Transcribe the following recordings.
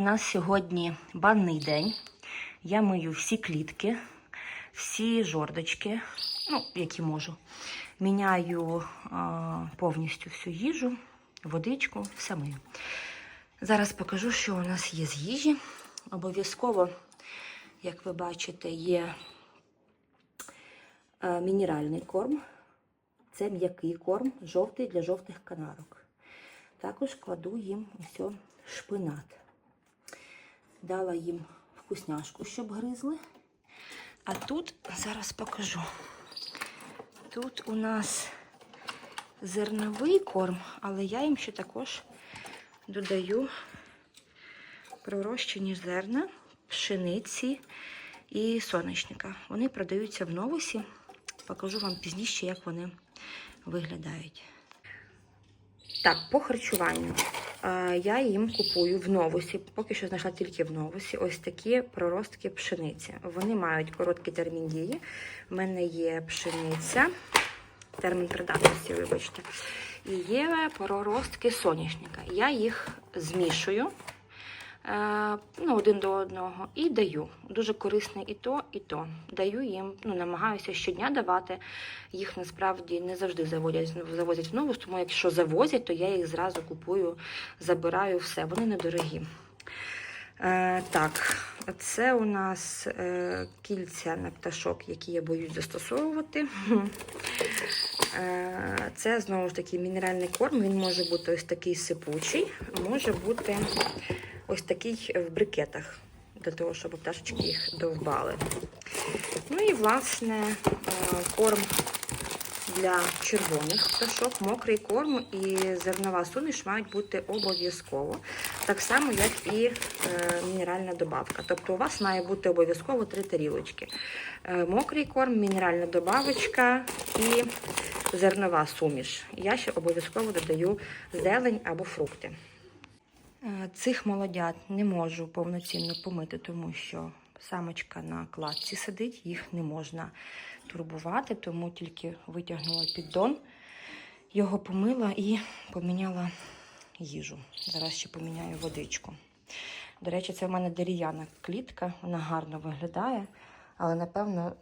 нас сьогодні банний день. Я мию всі клітки, всі жордочки, ну, які можу. Міняю а, повністю всю їжу, водичку, все мию. Зараз покажу, що у нас є з їжі. Обов'язково, як ви бачите, є е, мінеральний корм. Це м'який корм, жовтий для жовтих канарок. Також кладу їм ось шпинат. Дала їм вкусняшку, щоб гризли. А тут зараз покажу. Тут у нас зерновий корм, але я їм ще також додаю пророщені зерна, пшениці і сонячника. Вони продаються в новусі. Покажу вам пізніше, як вони виглядають. Так, по харчуванню. Я їм купую в новусі, поки що знайшла тільки в новусі, ось такі проростки пшениці. Вони мають короткий термін дії. У мене є пшениця, термін придатності, вибачте. І є проростки соняшника. Я їх змішую ну, один до одного і даю. Дуже корисне і то, і то. Даю їм, ну, намагаюся щодня давати. Їх насправді не завжди заводять, завозять в новус, тому якщо завозять, то я їх зразу купую, забираю все. Вони недорогі. Е, так, це у нас е, кільця на пташок, які я боюсь застосовувати. Е, це знову ж таки мінеральний корм. Він може бути ось такий сипучий, може бути ось такий в брикетах, для того, щоб пташечки їх довбали. Ну і, власне, е, корм для червоних пташок, мокрий корм і зернова суміш мають бути обов'язково. Так само, як і е, мінеральна добавка. Тобто у вас має бути обов'язково три тарілочки. Е, мокрий корм, мінеральна добавочка і зернова суміш. Я ще обов'язково додаю зелень або фрукти. Е, Цих молодят не можу повноцінно помити, тому що самочка на кладці сидить, їх не можна турбувати, тому тільки витягнула піддон, його помила і поміняла їжу. Зараз ще поміняю водичку. До речі, це в мене дерев'яна клітка, вона гарно виглядає, але, напевно,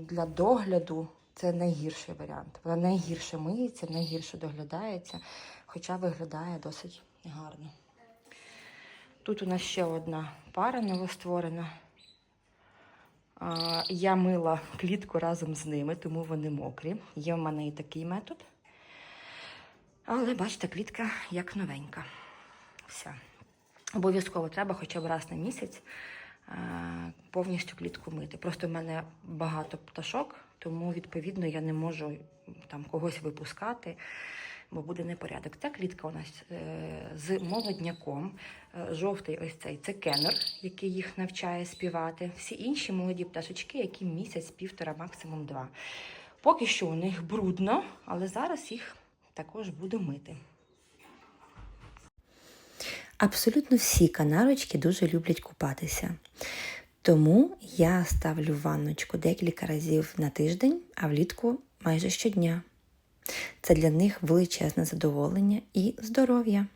для догляду це найгірший варіант. Вона найгірше миється, найгірше доглядається, хоча виглядає досить гарно. Тут у нас ще одна пара новостворена. Я мила клітку разом з ними, тому вони мокрі. Є в мене і такий метод. Але бачите, клітка як новенька. Все. Обов'язково треба хоча б раз на місяць повністю клітку мити. Просто в мене багато пташок, тому відповідно я не можу там когось випускати, бо буде непорядок. Ця клітка у нас е, з молодняком. Е, Жовтий ось цей це кеннер, який їх навчає співати. Всі інші молоді пташечки, які місяць, півтора, максимум два. Поки що у них брудно, але зараз їх також буду мити. Абсолютно всі канарочки дуже люблять купатися. Тому я ставлю ванночку декілька разів на тиждень, а влітку майже щодня. Це для них величезне задоволення і здоров'я.